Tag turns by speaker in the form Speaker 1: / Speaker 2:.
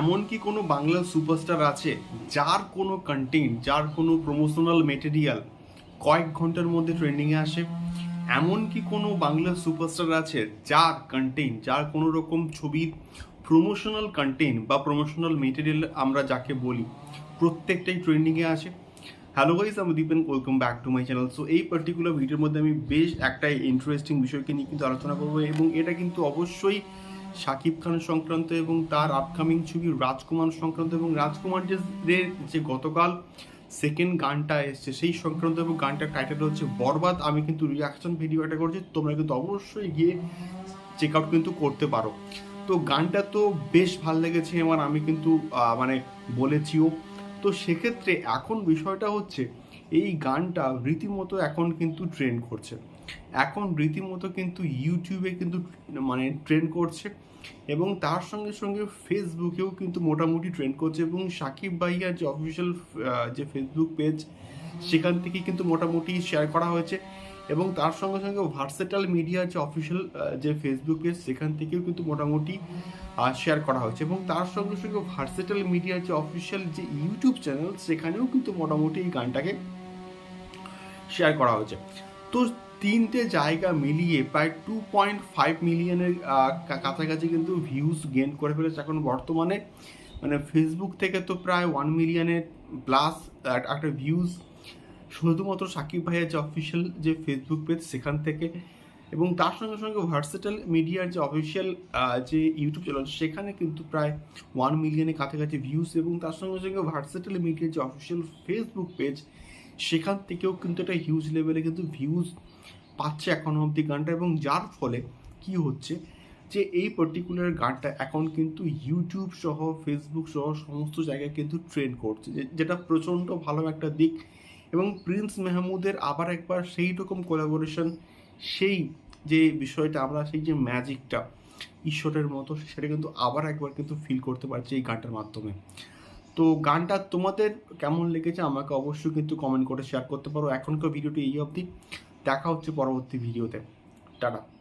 Speaker 1: এমন কি কোনো বাংলা সুপারস্টার আছে যার কোনো কন্টেন্ট যার কোনো প্রমোশনাল মেটেরিয়াল কয়েক ঘণ্টার মধ্যে ট্রেন্ডিংয়ে আসে? এমন কি কোনো বাংলা সুপারস্টার আছে যার কন্টেন্ট যার কোনো রকম ছবির প্রমোশনাল কন্টেন্ট বা প্রমোশনাল মেটেরিয়াল আমরা যাকে বলি, প্রত্যেকটাই ট্রেন্ডিংয়ে আসে? হ্যালো গাইস আমি Dipen welcome back to my channel so এই পার্টিকুলার ভিডিওর মধ্যে আমি বেশ একটা ইন্টারেস্টিং বিষয়কে নিয়ে কিন্তু আলোচনা করব এবং এটা কিন্তু অবশ্যই শাকিব খান সংক্রান্ত এবং তার আপকামিং ছবি রাজকুমার সংক্রান্ত এবং রাজকুমার যে গতকাল সেকেন্ড গানটা এসছে, সেই সংক্রান্ত এবং গানটার টাইটেল হচ্ছে বরবাদ। আমি কিন্তু রিয়াকশন ভিডিও একটা করছি, তোমরা কিন্তু অবশ্যই গিয়ে চেক আউট কিন্তু করতে পারো। তো গানটা তো বেশ ভালো লেগেছে আমার আমি কিন্তু মানে বলেছিও তো সেক্ষেত্রে এখন বিষয়টা হচ্ছে, এই গানটা রীতিমতো এখন কিন্তু ট্রেন্ড করছে। এখন রীতিমতো কিন্তু ইউটিউবে কিন্তু মানে ট্রেন্ড করছে এবং তার সঙ্গে সঙ্গে ফেসবুকেও কিন্তু মোটামুটি ট্রেন্ড করছে এবং সাকিব ভাইয়ার যে অফিসিয়াল যে ফেসবুক পেজ সেখান থেকে কিন্তু মোটামুটি শেয়ার করা হয়েছে। এবং তার সঙ্গে সঙ্গে ভার্সেটাল মিডিয়া যে অফিসিয়াল যে ফেসবুক পেজ সেখান থেকেও কিন্তু মোটামুটি শেয়ার করা হয়েছে। এবং তার সঙ্গে সঙ্গে ভার্সেটাল মিডিয়া যে অফিসিয়াল যে ইউটিউব চ্যানেল সেখানেও কিন্তু মোটামুটি এই গানটাকে শেয়ার করা হয়েছে। তো তিনটে জায়গা মিলিয়ে প্রায় টু পয়েন্ট ফাইভ মিলিয়নের কাছাকাছি কিন্তু ভিউজ গেন করে ফেলেছে। এখন বর্তমানে মানে ফেসবুক থেকে তো প্রায় ওয়ান মিলিয়নের প্লাস একটা ভিউজ শুধুমাত্র সাকিব ভাইয়ের যে অফিসিয়াল যে ফেসবুক পেজ সেখান থেকে এবং তার সঙ্গে সঙ্গে ভার্সেটাল মিডিয়ার যে অফিসিয়াল যে ইউটিউব চ্যানেল সেখানে কিন্তু প্রায় ওয়ান মিলিয়নের কাছাকাছি ভিউজ এবং তার সঙ্গে সঙ্গে ভার্সেটাল মিডিয়ার যে অফিসিয়াল ফেসবুক পেজ সেখান থেকেও কিন্তু একটা হিউজ লেভেলে কিন্তু ভিউজ পাচ্ছে এখনও অবধি গানটা এবং যার ফলে কি হচ্ছে যে এই পার্টিকুলার গানটা এখন কিন্তু ইউটিউব সহ ফেসবুক সহ সমস্ত জায়গায় কিন্তু ট্রেন্ড করছে যেটা প্রচণ্ড ভালো একটা দিক। এবং প্রিন্স মেহমুদের আবার একবার সেই রকম কোলাবোরেশন সেই যে বিষয়টা আমরা, সেই যে ম্যাজিকটা ঈশ্বরের মতো, সেটা কিন্তু আবার একবার কিন্তু ফিল করতে পারছি এই গানটার মাধ্যমে। তো গানটা তোমাদের কেমন লেগেছে আমাকে অবশ্যই কিন্তু কমেন্ট করে শেয়ার করতে পারো। এখনকার ভিডিওটি এই অবধি। দেখা হচ্ছে পরবর্তী ভিডিওতে টাটা।